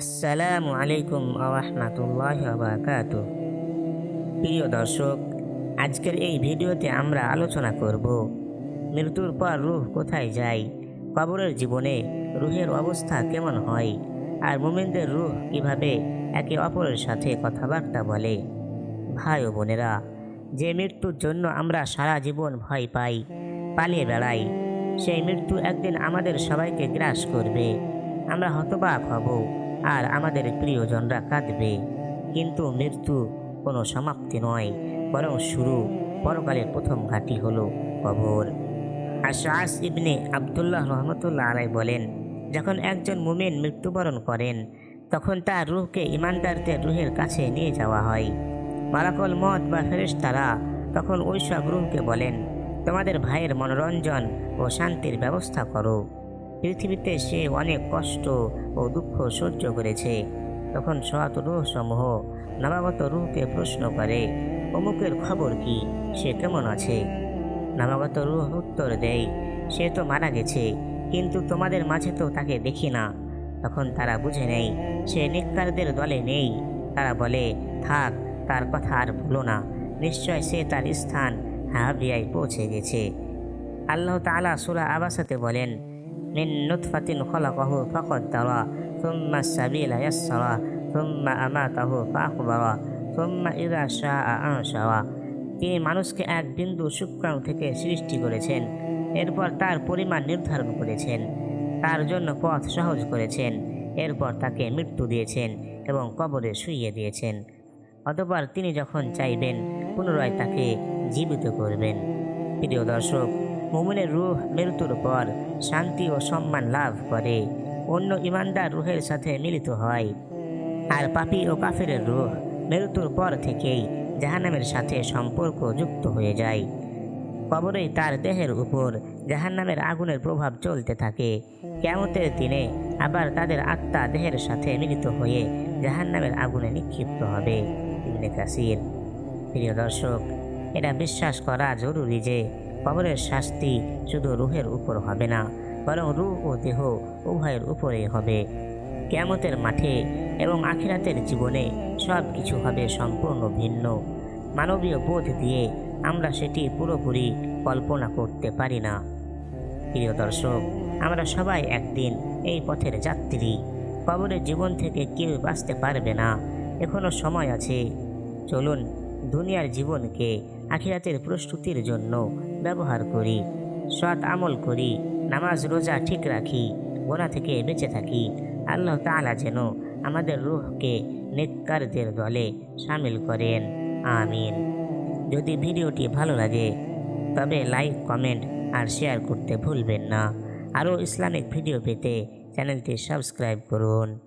আসসালামু আলাইকুম আরহামতুল্লাহ বাকাত প্রিয় দর্শক, আজকের এই ভিডিওতে আমরা আলোচনা করব, মৃত্যুর পর রুহ কোথায় যায়, কবরের জীবনে রুহের অবস্থা কেমন হয়, আর মোমেনদের রূহ কীভাবে একে অপরের সাথে কথাবার্তা বলে। ভাই ও বোনেরা, যে মৃত্যুর জন্য আমরা সারা জীবন ভয় পাই, পালিয়ে বেড়াই, সেই মৃত্যু একদিন আমাদের সবাইকে গ্রাস করবে। আমরা হতবাক হব আর আমাদের প্রিয়জনরা কাঁদবে। কিন্তু মৃত্যু কোনো সমাপ্তি নয়, বরং শুরু। পরকালের প্রথম ঘাঁটি হলো কবর। আশাস ইবনে আবদুল্লাহ রহমতুল্লাহ আলাই বলেন, যখন একজন মুমিন মৃত্যুবরণ করেন, তখন তার রুহকে ইমানদারদের রুহের কাছে নিয়ে যাওয়া হয়। মালাকল মত বা ফেরেশতারা তখন ওই সব রুহকে বলেন, তোমাদের ভাইয়ের মনোরঞ্জন ও শান্তির ব্যবস্থা করো। পৃথিবীতে সে অনেক কষ্ট ও দুঃখ সহ্য করেছে। তখন সৎ রুহ সমূহ নবাগত রুহকে প্রশ্ন করে, অমুকের খবর কি? সে কেমন আছে? নবাগত রুহ উত্তর দেয়, সে তো মারা গেছে, কিন্তু তোমাদের মাঝে তো তাকে দেখি না। তখন তারা বুঝে নেই সে নিকারদের দলে নেই। তারা বলে, থাক, তার কথা আর ভুলো না। নিশ্চয় সে তার স্থান হাবিয়ায় পৌঁছে গেছে। আল্লাহ তাআলা সূরা আবাসাতে বলেন মিন নুতফাতিন খলাকাহু ফাকদ্দারা থুম্মা সাবিলা ইয়াসসারা থুম্মা আমাতাহু ফাআকবারা থুম্মা ইযা শাআ আনশারা তিনি মানুষকে এক বিন্দু শুক্রাণু থেকে সৃষ্টি করেছেন। এরপর তার পরিমাণ নির্ধারণ করেছেন। তার জন্য পথ সহজ করেছেন। এরপর তাকে মৃত্যু দিয়েছেন এবং কবরে শুইয়ে দিয়েছেন। অতপর তিনি যখন চাইবেন, পুনরায় তাকে জীবিত করবেন। প্রিয় দর্শক মোমনের রুহ মৃত্যুর পর শান্তি ও সম্মান লাভ করে। অন্য ইমানদার রুহের সাথে মিলিত হয়। আর পাপী ও কাফেরের রুহ মৃত্যুর পর থেকেই জাহান্নামের সাথে সম্পর্ক যুক্ত হয়ে যায়। কবরেই তার দেহের উপর জাহান্নামের আগুনের প্রভাব চলতে থাকে। কেমতের দিনে আবার তাদের আত্মা দেহের সাথে মিলিত হয়ে জাহান্নামের আগুনে নিক্ষিপ্ত হবে। ইবনে কাসির। প্রিয় দর্শক, এটা বিশ্বাস করা জরুরি যে কবরের শাস্তি শুধু রুহের উপর হবে না, বরং রুহ ও দেহ উভয়ের উপরেই হবে। কেয়ামতের মাঠে এবং আখিরাতের জীবনে সব কিছু হবে সম্পূর্ণ ভিন্ন। মানবীয় বোধ দিয়ে আমরা সেটি পুরোপুরি কল্পনা করতে পারি না। প্রিয় দর্শক, আমরা সবাই একদিন এই পথের যাত্রী। কবরের জীবন থেকে কেউ বাঁচতে পারবে না। এখনও সময় আছে। চলুন দুনিয়ার জীবনকে আখিরাতের প্রস্তুতির জন্য ব্যবহার করি। সৎ আমল করি, নামাজ, রোজা ঠিক রাখি, গোনা থেকে বেঁচে থাকি। আল্লাহ তাআলা যেন আমাদের রুহকে নেককারদের দলে সামিল করেন। আমিন। যদি ভিডিওটি ভালো লাগে, তবে লাইক, কমেন্ট আর শেয়ার করতে ভুলবেন না। আরও ইসলামিক ভিডিও পেতে চ্যানেলটি সাবস্ক্রাইব করুন।